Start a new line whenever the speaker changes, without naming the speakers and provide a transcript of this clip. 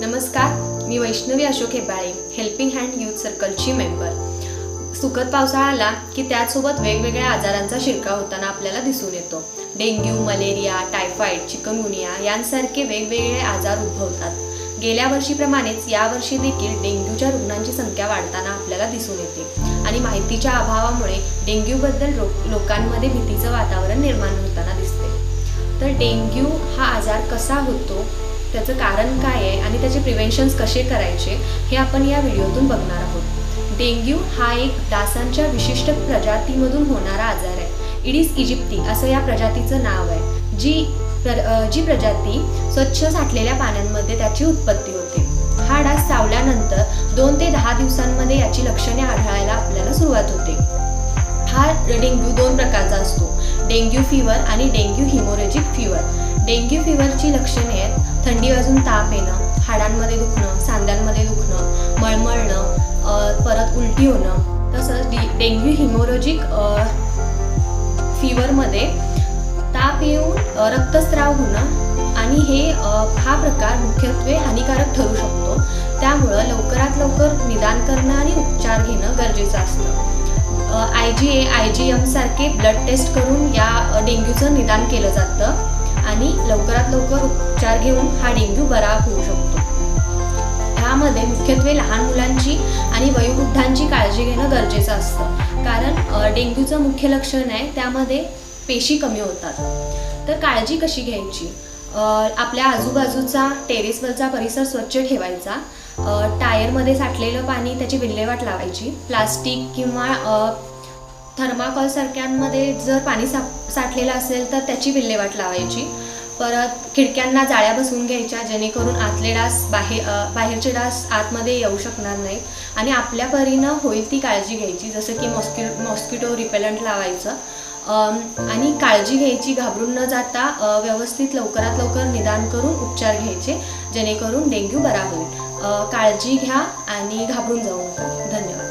नमस्कार मी Vaishnavi Ashok Hebale helping hand youth सर्कलची member सुखद पावसाळा आला की त्यासोबत वेगवेगळ्या आजारांचा शिरकाव होताना आपल्याला दिसून येतो. डेंग्यू मलेरिया टायफॉईड चिकनगुनिया यांसारखे वेगवेगळे आजार उद्भवतात. गेल्या वर्षीप्रमाणेच यावर्षी देखील डेंग्यूच्या रुग्णांची संख्या वाढताना आपल्याला दिसून येते. आणि माहितीच्या अभावामुळे डेंग्यूबद्दल रो लोकांमध्ये भीतीचं वातावरण निर्माण होताना दिसते. तर डेंग्यू हा आजार कसा होतो? त्याचं कारण काय आहे आणि त्याचे प्रिव्हेन्शन्स कसे करायचे हे आपण या व्हिडिओतून बघणार आहोत. डेंग्यू हा एक डासांच्या विशिष्ट प्रजातीमधून होणारा आजार आहे. इडिस इजिप्ती असं या प्रजातीचं नाव आहे. जी प्र जी प्रजाती स्वच्छ साठलेल्या पाण्यांमध्ये त्याची उत्पत्ती होते. हा डास चावल्यानंतर दोन ते दहा दिवसांमध्ये याची लक्षणे आढळायला आपल्याला सुरुवात होते. हा डेंग्यू दोन प्रकारचा असतो. डेंग्यू फिवर आणि डेंग्यू हिमोरेजिक फिवर डेंग्यू फिवरची लक्षणे थंडी वाजून ताप येणं हाडांमध्ये दुखणं सांध्यांमध्ये दुखणं मळमळणं परत उलटी होणं तसंच डि डेंग्यू हिमोरोजिक फीवरमध्ये ताप येऊन रक्तस्राव होणं आणि हे हा प्रकार मुख्यत्वे हानिकारक ठरू शकतो. त्यामुळं लवकरात लवकर निदान करणं आणि उपचार घेणं गरजेचं असतं. I G A I G एमसारखे blood test करून या डेंग्यूचं निदान केलं जातं. आणि लवकरात लवकर उपचार घेऊन हा डेंग्यू बरा होऊ शकतो. ह्यामध्ये मुख्यत्वे लहान मुलांची आणि वयोवृद्धांची काळजी घेणं गरजेचं असतं. कारण डेंग्यूचं मुख्य लक्षण आहे त्यामध्ये पेशी कमी होतात. तर काळजी कशी घ्यायची? आपल्या आजूबाजूचा टेरेसवरचा परिसर स्वच्छ ठेवायचा. टायरमध्ये साठलेलं पाणी त्याची विल्हेवाट लावायची. प्लास्टिक किंवा थर्माकॉल सारख्यांमध्ये जर पाणी सा साठलेलं असेल तर त्याची विल्हेवाट लावायची. परत खिडक्यांना जाळ्या बसवून घ्यायच्या जेणेकरून आतले डास बाहेर बाहेरचे डास आतमध्ये येऊ शकणार नाहीत. आणि आपल्या परीनं होईल ती काळजी घ्यायची जसं की मॉस्कि मॉस्किटो रिपेलंट लावायचं. आणि काळजी घ्यायची घाबरून न जाता व्यवस्थित लवकरात लवकर निदान करून उपचार घ्यायचे जेणेकरून डेंग्यू बरा होईल. काळजी घ्या आणि घाबरून जाऊ नका. धन्यवाद.